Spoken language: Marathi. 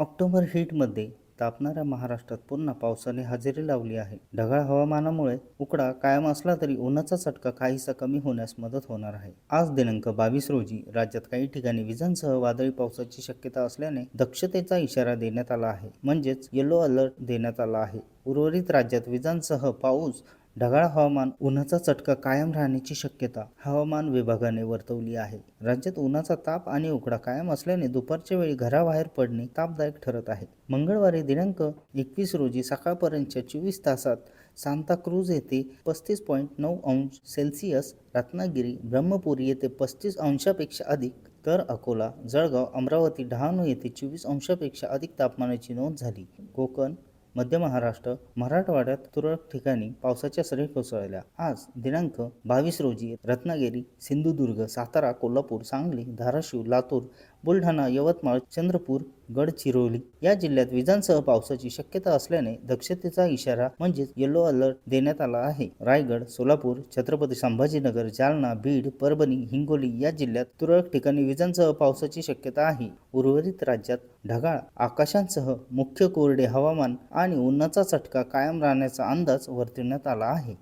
ऑक्टोबर हीटमध्ये तापणाऱ्या महाराष्ट्रात पुन्हा पावसाने हजेरी लावली आहे. ढगाळ हवामानामुळे उकडा कायम असला तरी उन्हाचा चटका काहीसा कमी होण्यास मदत होणार आहे. आज दिनांक बावीस रोजी राज्यात काही ठिकाणी विजांसह वादळी पावसाची शक्यता असल्याने दक्षतेचा इशारा देण्यात आला आहे. म्हणजेच येलो अलर्ट देण्यात आला आहे. उर्वरित राज्यात विजांसह पाऊस ढगाळ हवामान उन्हाचा चटका कायम राहण्याची शक्यता हवामान विभागाने वर्तवली आहे. राज्यात उन्हाचा ताप आणि उकडा कायम असल्याने दुपारच्या वेळी घराबाहेर पडणे तापदायक ठरत आहे. मंगळवारी दिनांक एकवीस रोजी सकाळपर्यंतच्या चोवीस तासात सांताक्रूज येथे पस्तीस पॉईंट नऊ अंश सेल्सिअस रत्नागिरी ब्रह्मपुरी येथे पस्तीस अंशापेक्षा अधिक तर अकोला जळगाव अमरावती डहाणू येथे चोवीस अंशापेक्षा अधिक तापमानाची नोंद झाली. कोकण मध्य महाराष्ट्र मराठवाड्यात तुरळक ठिकाणी पावसाच्या सरी कोसळल्या. आज दिनांक बावीस रोजी रत्नागिरी सिंधुदुर्ग सातारा कोल्हापूर सांगली धाराशिव लातूर बुलढाणा यवतमाळ चंद्रपूर गडचिरोली या जिल्ह्यात विजांसह पावसाची शक्यता असल्याने दक्षतेचा इशारा म्हणजेच येलो अलर्ट देण्यात आला आहे. रायगड सोलापूर छत्रपती संभाजीनगर जालना बीड परभणी हिंगोली या जिल्ह्यात तुरळक ठिकाणी विजांसह पावसाची शक्यता आहे. उर्वरित राज्यात ढगाळ आकाशांसह मुख्य कोरडे हवामान आणि उन्हाचा चटका कायम राहण्याचा अंदाज वर्तवण्यात आला आहे.